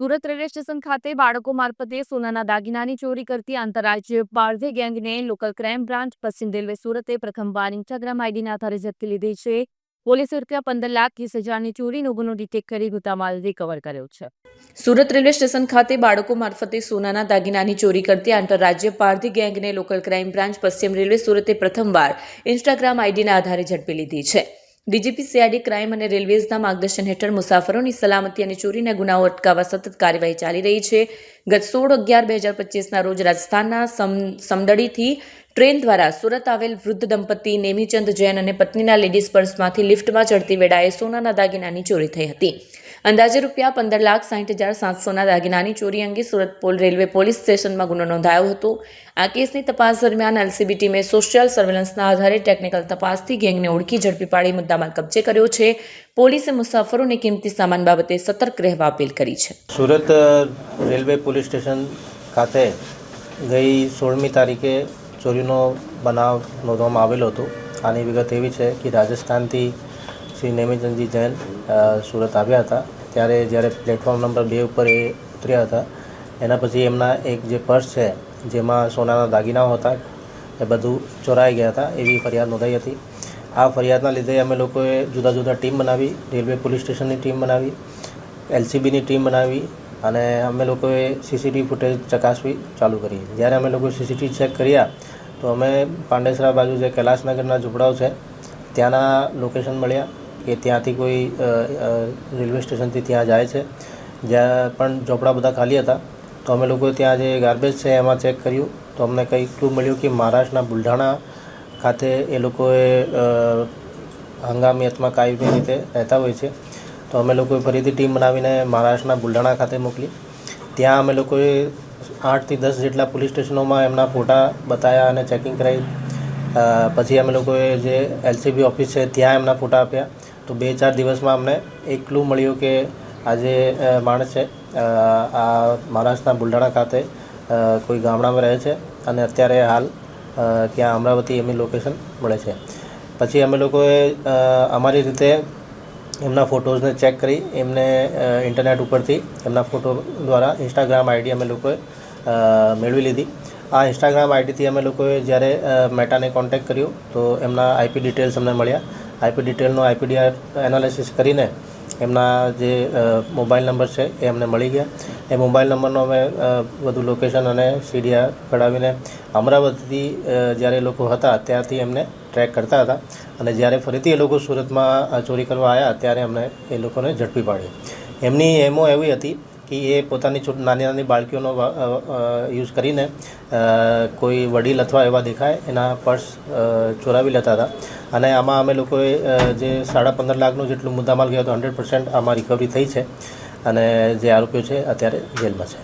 Surat railway station ખાતે બાળકો મારફતે સોનાના દાગીનાની ચોરી કરતી આંતરરાજ્ય પારધી ગેંગને લોકલ ક્રાઇમ બ્રાન્ચ પશ્ચિમ રેલવે સુરતે પ્રથમવાર ઇન્સ્ટાગ્રામ આઈડીના આધારે ઝડપી લીધી છે. પોલીસે રૂપિયા પંદર લાખ ત્રીસ હજારની ચોરીનો ગુનો ડિટેક્ટ કરી મુદ્દામાલ રિકવર કર્યો છે. સુરત રેલવે સ્ટેશન ખાતે બાળકો મારફતે સોનાના દાગીનાની ચોરી કરતી આંતરરાજ્ય પારધી ગેંગને લોકલ ક્રાઇમ બ્રાન્ચ પશ્ચિમ રેલવે સુરતે પ્રથમવાર ઇન્સ્ટાગ્રામ આઈડીના આધારે ઝડપી લીધી છે. ડીજીપી સીઆઈડી ક્રાઇમ અને રેલવેઝના માર્ગદર્શન હેઠળ મુસાફરોની સલામતી અને ચોરીના ગુનાઓ અટકાવવા સતત કાર્યવાહી ચાલી રહી છે. ગત સોળ અગિયાર બે હજાર પચીસના રોજ રાજસ્થાનના સમ, સમદડીથી ટ્રેન દ્વારા સુરત આવેલ વૃદ્ધ દંપતી નેમીચંદ જૈન અને પત્નીના લેડીઝ પર્સમાંથી લિફ્ટમાં ચડતી વેળાએ સોનાના દાગીનાની ચોરી થઈ હતી. અંદાજે રૂપિયા પંદર લાખ સાઠ હજાર સાતસોના દાગીનાની ચોરી અંગે સુરત પોલ રેલવે પોલીસ સ્ટેશનમાં ગુનો નોંધાયો હતો. આ કેસની તપાસ દરમિયાન એલસીબી ટીમે સોશિયલ સર્વેલન્સના આધારે ટેકનિકલ તપાસથી ગેંગને ઓળખી ઝડપી પાડી મુદ્દામાલ કબજે કર્યો છે. પોલીસે મુસાફરોને કિંમતી સામાન બાબતે સતર્ક રહેવા અપીલ કરી છે. સુરત રેલવે પોલીસ સ્ટેશન ખાતે ગઈ સોળમી તારીખે ચોરીનો બનાવ નોંધવામાં આવેલો હતો. આની વિગત એવી છે કે રાજસ્થાનથી શ્રી નેમિચંદજી જૈન સુરત આવ્યા હતા. ત્યારે જ્યારે પ્લેટફોર્મ નંબર બે ઉપર એ ઉતર્યા હતા, એના પછી એમના એક જે પર્સ છે, જેમાં સોનાના દાગીનાઓ હતા, એ બધું ચોરાઈ ગયા હતા, એવી ફરિયાદ નોંધાઈ હતી. આ ફરિયાદના લીધે અમે લોકોએ જુદા જુદા ટીમ બનાવી, રેલવે પોલીસ સ્ટેશનની ટીમ બનાવી, એલસીબીની ટીમ બનાવી, અને અમે લોકોએ સીસીટીવી ફૂટેજ ચકાસવી ચાલુ કરી. જ્યારે અમે લોકો સીસીટીવી ચેક કર્યા, તો અમે પાંડેસરા બાજુ જે કૈલાસનગરના ઝૂંપડાઓ છે, ત્યાંના લોકેશન મળ્યા. કે ત્યાંથી કોઈ રેલવે સ્ટેશનથી ત્યાં જાય છે. જ્યાં પણ ઝૂંપડા બધા ખાલી હતા. તો અમે લોકો ત્યાં જે ગાર્બેજ છે એમાં ચેક કર્યું. તો અમને કંઈક ક્લુ મળ્યું કે મહારાષ્ટ્રના બુલઢાણા ખાતે એ લોકોએ હંગામી અથવા કાયમી રીતે રહેતા હોય છે. તો અમે લોકોએ ફરીથી ટીમ બનાવીને મહારાષ્ટ્રના બુલઢાણા ખાતે મોકલી. ત્યાં અમે લોકોએ આઠથી દસ જેટલા પોલીસ સ્ટેશનોમાં એમના ફોટા બતાવ્યા અને ચેકિંગ કરાવી પછી અમે લોકોએ જે એલસીબી ઓફિસ છે ત્યાં એમના ફોટા આપ્યા. તો બે ચાર દિવસમાં અમને એક ક્લુ મળ્યું કે આ જે માણસ છે. આ મહારાષ્ટ્રના બુલઢાણા ખાતે કોઈ ગામડામાં રહે છે અને અત્યારે હાલ ત્યાં અમરાવતી એમની લોકેશન મળે છે. પછી અમે લોકોએ અમારી રીતે એમના ફોટોઝને ચેક કરી, એમને ઇન્ટરનેટ ઉપરથી એમના ફોટો દ્વારા ઇન્સ્ટાગ્રામ આઈડી અમે લોકોએ મેળવી લીધી. આ ઇન્સ્ટાગ્રામ આઈડીથી અમે લોકોએ જ્યારે મેટાને કોન્ટેક્ટ કર્યો, તો એમના આઈપી ડિટેલ્સ અમને મળ્યા. આઈપી ડિટેલનું આઈપીડીઆર એનાલિસિસ કરીને એમના જે મોબાઈલ નંબર છે એ અમને મળી ગયા. એ મોબાઈલ નંબરનો અમે બધું લોકેશન અને સીડીઆર કઢાવીને અમરાવતીથી જ્યારે લોકો હતા ત્યારથી એમને ટ્રેક કરતા હતા. અને જ્યારે ફરીથી એ લોકો સુરતમાં ચોરી કરવા આવ્યા ત્યારે અમને એ લોકોને ઝડપી પાડ્યું. એમની એમો એવી હતી કે એ પોતાની છોટ, નાની નાની બાળકીઓનો યુઝ કરીને કોઈ વડીલ અથવા એવા દેખાય, એના પર્સ ચોરાવી લેતા હતા. અને આમાં અમે લોકોએ જે સાડા પંદર લાખનું જેટલું મુદ્દામાલ ગયો હતો, હંડ્રેડ પર્સન્ટ આમાં રિકવરી થઈ છે. અને જે આરોપીઓ છે, અત્યારે જેલમાં છે.